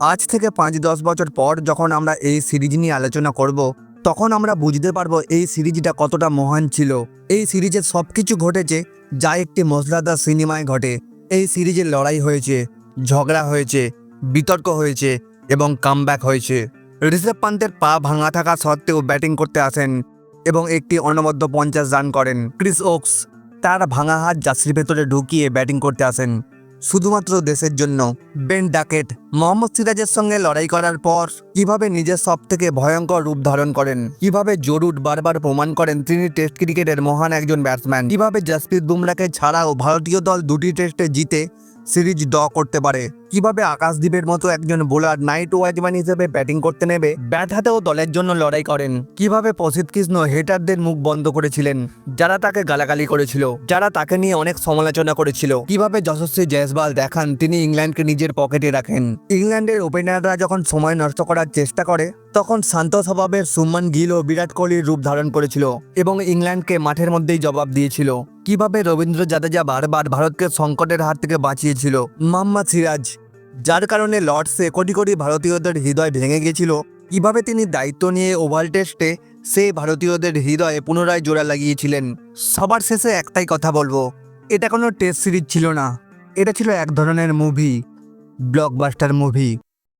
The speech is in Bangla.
আজ থেকে পাঁচ দশ বছর পর যখন আমরা এই সিরিজ নিয়ে আলোচনা করব, তখন আমরা বুঝতে পারব এই সিরিজটা কতটা মহান ছিল। এই সিরিজে সব কিছু ঘটেছে, যা একটি মশলাদার সিনেমায় ঘটে। এই সিরিজে লড়াই হয়েছে, ঝগড়া হয়েছে, বিতর্ক হয়েছে এবং কামব্যাক হয়েছে। ঋষভ পান্তের পা ভাঙা থাকা সত্ত্বেও ব্যাটিং করতে আসেন এবং একটি অনবদ্য পঞ্চাশ রান করেন। ক্রিস ওক্স তার ভাঙা হাত জার্সির ভেতরে ঢুকিয়ে ব্যাটিং করতে আসেন। শুধুমাত্র দেশের জন্য। বেন ডাকেট মোহাম্মদ সিরাজের সঙ্গে লড়াই করার পর কীভাবে নিজের সব থেকে ভয়ঙ্কর রূপ ধারণ করেন? কীভাবে জরুর বারবার প্রমাণ করেন তিনি টেস্ট ক্রিকেটের মহান একজন ব্যাটসম্যান? কীভাবে জসপ্রীত বুমরাকে ছাড়াও ভারতীয় দল দুটি টেস্টে জিতে সিরিজ ড করতে পারে? কীভাবে আকাশদ্বীপের মতো একজন বোলার নাইট ওয়াচম্যান হিসেবে ব্যাটিং করতে নেবে? ব্যাট হাতেও দলের জন্য লড়াই করেন। কীভাবে প্রসিদ্ধ কৃষ্ণ হেটারদের মুখ বন্ধ করেছিলেন? যারা তাকে গালাগালি করেছিল, যারা তাকে নিয়ে অনেক সমালোচনা করেছিল। কীভাবে যশস্বী জয়সওয়াল দেখান, তিনি ইংল্যান্ডকে নিজের পকেটে রাখেন। ইংল্যান্ডের ওপেনাররা যখন সময় নষ্ট করার চেষ্টা করে, তখন শান্ত স্বভাবের সুমন গিল ও বিরাট কোহলির রূপ ধারণ করেছিল এবং ইংল্যান্ডকে মাঠের মধ্যেই জবাব দিয়েছিল। কীভাবে রবীন্দ্র জাদেজা বারবার ভারতকে সংকটের হাত থেকে বাঁচিয়েছিল? মোহাম্মদ সিরাজ যার কারণে লর্ডসে কোটি কোটি ভারতীয়দের হৃদয় ভেঙে গেছিল কীভাবে তিনি দায়িত্ব নিয়ে ওভাল টেস্টে সে ভারতীয়দের হৃদয়ে পুনরায় জোড়া লাগিয়েছিলেন? সবার শেষে একটাই কথা বলব, এটা কোনো টেস্ট সিরিজ ছিল না। এটা ছিল এক ধরনের মুভি ব্লকবাস্টার মুভি